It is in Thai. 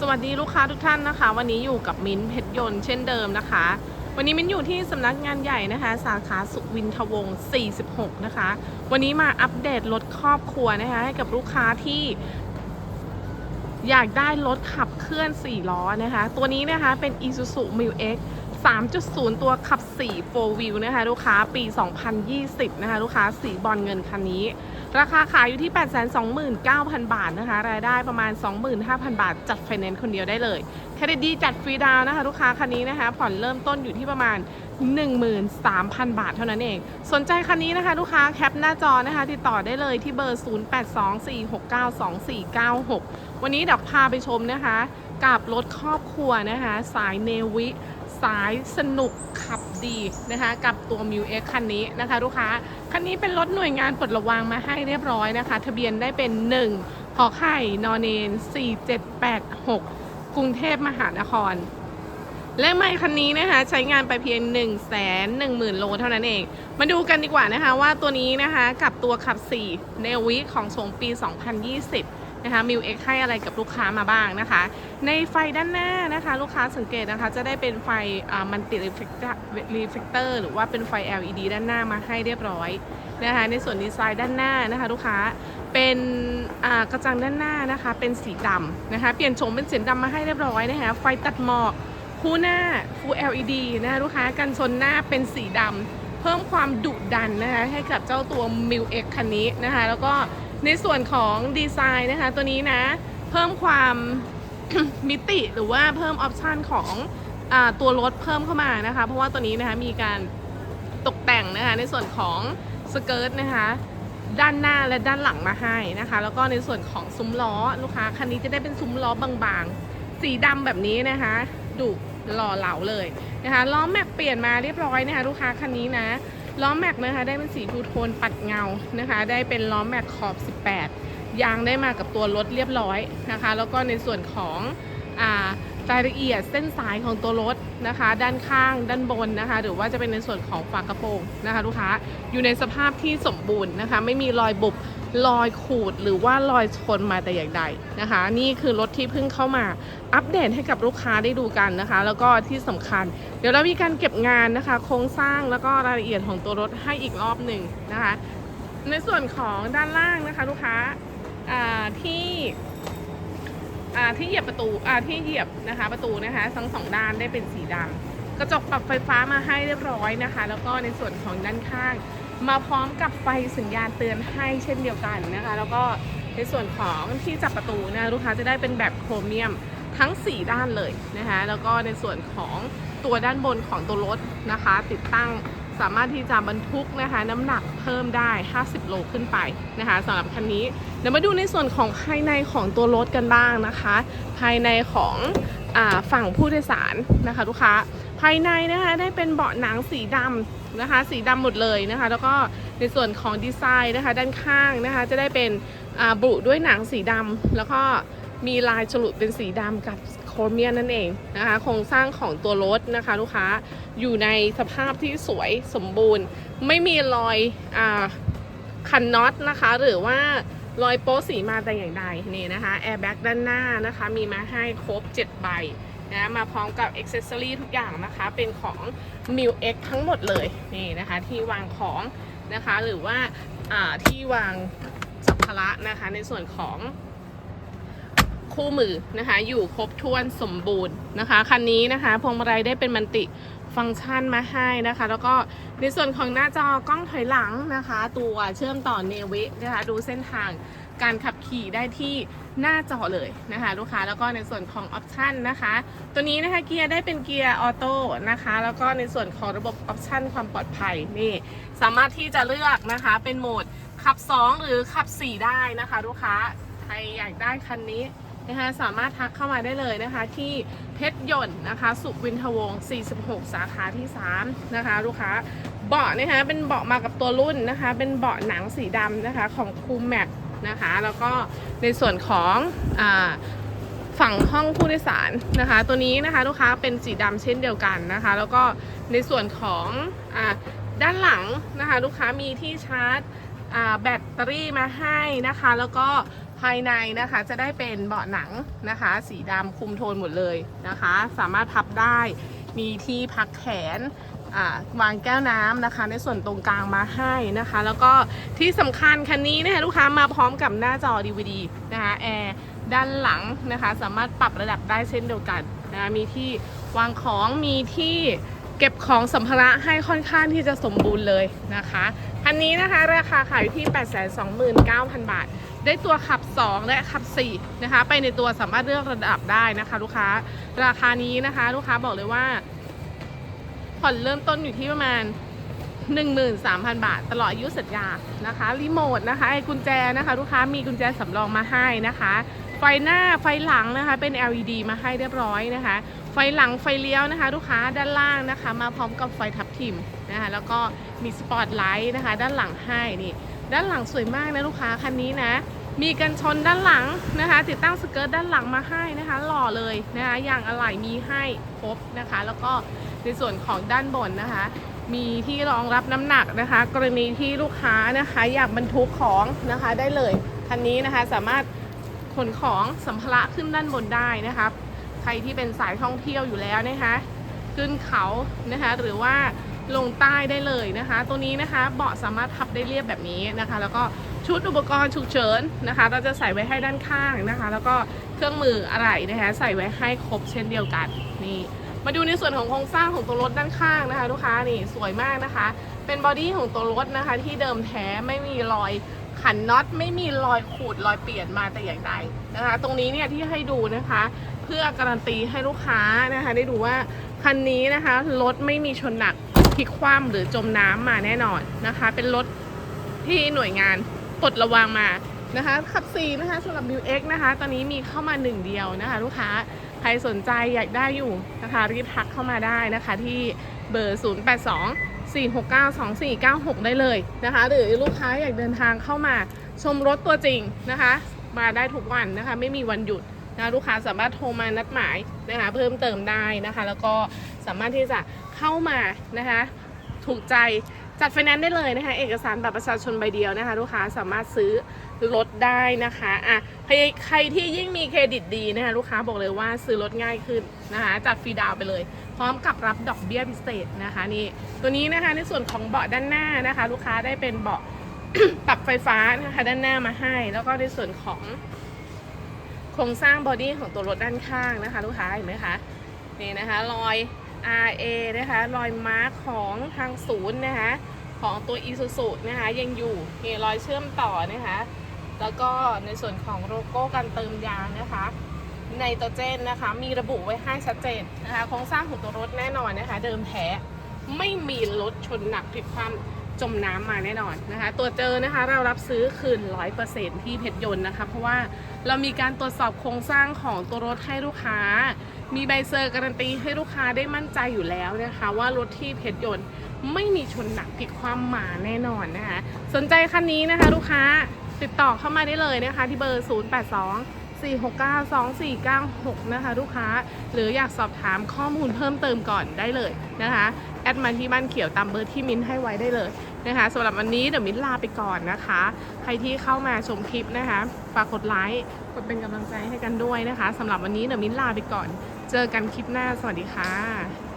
สวัสดีลูกค้าทุกท่านนะคะ วันนี้อยู่กับมิ้นท์เพชรยนต์เช่นเดิมนะคะ วันนี้มิ้นท์อยู่ที่สำนักงานใหญ่นะคะ สาขาสุวินทวงศ์ 46 นะคะ วันนี้มาอัปเดตรถครอบครัวนะคะ ให้กับลูกค้าที่ อยากได้รถขับเคลื่อน 4 ล้อนะคะ ตัวนี้นะคะเป็น Isuzu m i l X 3.0 ตัวขับ4 4 wheel นะคะลูกค้าปี 2020 นะคะลูกค้าสีบอลเงินคันนี้ ราคาขายอยู่ที่ 829,000 บาทนะคะ รายได้ประมาณ 25,000 บาท จัดไฟแนนซ์คนเดียวได้เลยเครดิตดีจัดฟรีดาวน์นะคะลูกค้าคันนี้นะคะผ่อนเริ่มต้นอยู่ที่ประมาณ 13,000 บาทเท่านั้นเอง สนใจคันนี้นะคะ ลูกค้าแคปหน้าจอนะคะ ติดต่อได้เลยที่เบอร์ 0824692496 วันนี้เดี๋ยวพาไปชมนะคะ กับรถครอบครัวนะคะ สายเนวิ สายสนุกขับดีนะคะกับตัว m ิวเอ็กคันนี้นะคะลูกค้า คันนี้เป็นรถหน่วยงานปลดระวางมาให้เรียบร้อยนะคะ ทะเบียนได้เป็น1หอไข่นอนเนน4786 กรุงเทพมหานคร และไม่คันนี้นะคะใช้งานไปเพียง 1 1 0 0 0 0 โลเท่านั้นเอง มาดูกันดีกว่านะคะว่าตัวนี้นะคะกับตัวขับ4ในวิของสงปี 2020 นะคะมิวเอ็กให้อะไรกับลูกค้ามาบ้างนะคะ ในไฟด้านหน้านะคะ ลูกค้าสังเกตนะคะ จะได้เป็นไฟมันติรีเฟกเตอร์หรือว่าเป็นไฟ LED ด้านหน้ามาให้เรียบร้อยนะคะ ในส่วนดีไซน์ด้านหน้านะคะ ลูกค้าเป็นกระจังด้านหน้านะคะ เป็นสีดำนะคะ เปลี่ยนโฉมเป็นสีดำมาให้เรียบร้อยนะคะ ไฟตัดหมอกคู่หน้า Full LED นะคะลูกค้ากันชนหน้าเป็นสีดำเพิ่มความดุดันนะคะให้กับเจ้าตัว m i l X คันนี้นะคะ แล้วก็ ในส่วนของดีไซน์นะคะ ตัวนี้นะ เพิ่มความมิติหรือว่าเพิ่มออปชันของอตัวรถเพิ่มเข้ามานะคะ เพราะว่าตัวนี้นะคะมีการตกแต่งนะคะในส่วนของสเกิร์ตนะคะด้านหน้าและด้านหลังมาให้นะคะ แล้วก็ในส่วนของซุ้มล้อลูกค้าคันนี้จะได้เป็นซุ้มล้อบางๆ สีดำแบบนี้นะคะดุหล่อเหลาเลยนะคะล้อแม็กเปลี่ยนมาเรียบร้อยนะคะลูกค้าคันนี้นะ ล้อแม็กนะคะได้เป็นสีทูโทนปัดเงานะคะ ได้เป็นล้อแม็กขอบ 18 ยางได้มากับตัวรถเรียบร้อยนะคะ แล้วก็ในส่วนของรายละเอียดเส้นสายของตัวรถนะคะ ด้านข้างด้านบนนะคะ หรือว่าจะเป็นในส่วนของฝากระโปรงนะคะ ลูกค้าอยู่ในสภาพที่สมบูรณ์นะคะ ไม่มีรอยบุบ รอยขูดหรือว่ารอยชนมาแต่อย่างใดนะคะ นี่คือรถที่เพิ่งเข้ามาอัปเดตให้กับลูกค้าได้ดูกันนะคะ แล้วก็ที่สำคัญ เดี๋ยวเรามีการเก็บงานนะคะ โครงสร้างแล้วก็รายละเอียดของตัวรถให้อีกรอบหนึ่งนะคะ ในส่วนของด้านล่างนะคะลูกค้าที่ที่เหยียบประตูที่เหยียบนะคะ ประตูนะคะ ทั้งสองด้านได้เป็นสีดำกระจกปรับไฟฟ้ามาให้เรียบร้อยนะคะ แล้วก็ในส่วนของด้านข้าง มาพร้อมกับไฟสัญญาณเตือนให้เช่นเดียวกันนะคะ แล้วก็ในส่วนของที่จับประตูนะลูกค้าจะได้เป็นแบบโครเมียมทั้ง 4 ด้านเลยนะคะแล้วก็ในส่วนของตัวด้านบนของตัวรถนะคะ ติดตั้งสามารถที่จะบรรทุกนะคะ น้ำหนักเพิ่มได้ 50 โลขึ้นไปนะคะสำหรับคันนี้เดี๋ยวมาดูในส่วนของภายในของตัวรถกันบ้างนะคะ ภายในของอฝั่งผู้โดยสารนะคะ ลูกค้า ภายในนะคะได้เป็นเบาะหนังสีดำนะคะ สีดำหมดเลยนะคะ แล้วก็ในส่วนของดีไซน์นะคะ ด้านข้างนะคะ จะได้เป็นบุด้วยหนังสีดำแล้วก็มีลายฉลุเป็นสีดำกับโครเมียมนั่นเองนะคะโครงสร้างของตัวรถนะคะ ลูกค้าอยู่ในสภาพที่สวยสมบูรณ์ ไม่มีรอยอคันน็อตนะคะ หรือว่ารอยโป๊สีมาแต่อย่างใดนี่นะคะแอร์แบ็กด้านหน้านะคะ มีมาให้ครบ 7 ใบ นะมาพร้อมกับอ็อกเซสซอรีทุกอย่างนะคะ เป็นของ m i l X ทั้งหมดเลยนี่นะคะที่วางของนะคะหรือว่าอ่าที่วางสัมภาระนะคะในส่วนของคู่มือนะคะอยู่ครบถ้วนสมบูรณ์นะคะคันนี้นะคะพวงมาลัยได้เป็นมันติ ฟังก์ชันมาให้นะคะ แล้วก็ในส่วนของหน้าจอกล้องถอยหลังนะคะ ตัวเชื่อมต่อเนวินะคะ ดูเส้นทางการขับขี่ได้ที่หน้าจอเลยนะคะลูกค้าแล้วก็ในส่วนของออปชันนะคะ ตัวนี้นะคะเกียร์ได้เป็นเกียร์ออโต้นะคะ แล้วก็ในส่วนของระบบออปชันความปลอดภัยนี่ สามารถที่จะเลือกนะคะเป็นโหมดขับ 2 หรือขับ 4 ได้นะคะ ลูกค้าใครอยากได้คันนี้ นะคะสามารถทักเข้ามาได้เลยนะคะที่เพชรยนต์นะคะสุวินทวงศ์46 สาขาที่ 3 นะคะ ลูกค้าเบาะนะคะเป็นเบาะมากับตัวรุ่นนะคะ เป็นเบาะหนังสีดำนะคะของคูแม็กนะคะ แล้วก็ในส่วนของอฝั่งห้องผู้โดยสารนะคะ ตัวนี้นะคะลูกค้าเป็นสีดำเช่นเดียวกันนะคะ แล้วก็ในส่วนของอด้านหลังนะคะ ลูกค้ามีที่ชาร์จแบตเตอรี่มาให้นะคะ แล้วก็ ภายในนะคะจะได้เป็นเบาะหนังนะคะ สีดำคุมโทนหมดเลยนะคะ สามารถพับได้มีที่พักแขนอ่าวางแก้วน้ำนะคะ ในส่วนตรงกลางมาให้นะคะ แล้วก็ที่สำคัญคันนี้นะคะลูกค้ามาพร้อมกับหน้าจอ DVD นะคะแอร์ด้านหลังนะคะ สามารถปรับระดับได้เช่นเดียวกันนะคะมีที่วางของมีที่เก็บของสัมภาระให้ค่อนข้างที่จะสมบูรณ์เลยนะคะ คันนี้นะคะราคาขายอยู่ที่ 829,000 บาท ได้ตัวขับ 2 และขับ 4 นะคะ ไปในตัวสามารถเลือกระดับได้นะคะ ลูกค้า ราคานี้นะคะ ลูกค้าบอกเลยว่า ผ่อนเริ่มต้นอยู่ที่ประมาณ 13,000 บาท ตลอดอายุสัญญานะคะ รีโมทนะคะไอ้กุญแจนะคะ ลูกค้ามีกุญแจสำรองมาให้นะคะไฟหน้าไฟหลังนะคะเป็น LED มาให้เรียบร้อยนะคะ ไฟหลังไฟเลี้ยวนะคะ ลูกค้าด้านล่างนะคะ มาพร้อมกับไฟทับ ทิมนะคะแล้วก็มีสปอตไลท์นะคะ ด้านหลังให้นี่ ด้านหลังสวยมากนะลูกค้าคันนี้นะมีกันชนด้านหลังนะคะ ติดตั้งสเกิร์ตด้านหลังมาให้นะคะ หล่อเลยนะคะ อย่างอะไหล่มีให้ครบนะคะ แล้วก็ในส่วนของด้านบนนะคะ มีที่รองรับน้ำหนักนะคะ กรณีที่ลูกค้านะคะ อยากบรรทุกของนะคะได้เลยคันนี้นะคะสามารถขนของสัมภาระขึ้นด้านบนได้นะคะใครที่เป็นสายท่องเที่ยวอยู่แล้วนะคะ ขึ้นเขานะคะหรือว่า ลงใต้ได้เลยนะคะ ตัวนี้นะคะเบาะสามารถพับได้เรียบแบบนี้นะคะ แล้วก็ชุดอุปกรณ์ฉุกเฉินนะคะ เราจะใส่ไว้ให้ด้านข้างนะคะ แล้วก็เครื่องมืออะไรนะคะใส่ไว้ให้ครบเช่นเดียวกันนี่มาดูในส่วนของโครงสร้างของตัวรถด้านข้างนะคะลูกค้านี่สวยมากนะคะ เป็นบอดี้ของตัวรถนะคะ ที่เดิมแท้ไม่มีรอยขันน็อตไม่มีรอยขูดรอยเปลี่ยนมาแต่อย่างใดนะคะ ตรงนี้เนี่ยที่ให้ดูนะคะ เพื่อการันตีให้ลูกค้านะคะ ได้ดูว่าคันนี้นะคะรถไม่มีชนหนัก พลิกคว่ำหรือจมน้ำมาแน่นอนนะคะ เป็นรถที่หน่วยงานปลดระวางมานะคะขับซีนะคะสำหรับ m ิว X นะคะ ตอนนี้มีเข้ามาหนึ่งเดียวนะคะ ลูกค้าใครสนใจอยากได้อยู่นะคะรีบทักเข้ามาได้นะคะ ที่เบอร์ 082 4692496 ได้เลยนะคะ หรือลูกค้าอยากเดินทางเข้ามาชมรถตัวจริงนะคะ มาได้ทุกวันนะคะ ไม่มีวันหยุดนะลูกค้าสามารถโทรมานัดหมายนะคะ เพิ่มเติมได้นะคะ แล้วก็สามารถที่จะ เข้ามานะคะถูกใจจัดไฟแนนซ์ได้เลยนะคะ เอกสารบัตรประชาชนใบเดียวนะคะ ลูกค้าสามารถซื้อรถได้นะคะอะใครใครที่ยิ่งมีเครดิตดีนะคะ ลูกค้าบอกเลยว่าซื้อรถง่ายขึ้นนะคะจัดฟรีดาวไปเลย พร้อมกับรับดอกเบี้ยพิเศษนะคะนี่ตัวนี้นะคะในส่วนของเบาะด้านหน้านะคะ ลูกค้าได้เป็นเบาะปรับไฟฟ้านะคะด้านหน้ามาให้ แล้วก็ในส่วนของโครงสร้างบอดี้ของตัวรถด้านข้างนะคะ ลูกค้าเห็นไหมคะนี่นะคะรอย RA นะคะรอยมาร์คของทางศูนย์นะคะของตัว Isuzu นะคะยังอยู่มีรอยเชื่อมต่อนะคะแล้วก็ในส่วนของโลโก้การเติมยางนะคะในตัวเจนนะคะมีระบุไว้ให้ชัดเจนนะคะโครงสร้างของตัวรถแน่นอนนะคะ เดิมแท้ไม่มีรถชนหนักผิดความ จมน้ำมาแน่นอนนะคะ ตัวเจอนะคะเรารับซื้อคืน 100%ที่เพชรยนต์นะคะ เพราะว่าเรามีการตรวจสอบโครงสร้างของตัวรถให้ลูกค้า มีใบเซอร์การันตีให้ลูกค้าได้มั่นใจอยู่แล้วนะคะ ว่ารถที่เพชรยนต์ไม่มีชนหนักผิดความหมาแน่นอนนะคะ สนใจคันนี้นะคะลูกค้าติดต่อเข้ามาได้เลยนะคะ ที่เบอร์ 082 4692496 นะคะ ลูกค้า หรืออยากสอบถามข้อมูลเพิ่มเติมก่อนได้เลยนะคะ แอดมาที่บ้านเขียวตามเบอร์ที่มิ้นให้ไว้ได้เลย นะคะสำหรับวันนี้เดี๋ยวมิ้นลาไปก่อนนะคะ ใครที่เข้ามาชมคลิปนะคะฝากกดไลค์กดเป็นกำลังใจให้กันด้วยนะคะสำหรับวันนี้เดี๋ยวมิ้นลาไปก่อน เจอกันคลิปหน้าสวัสดีค่ะ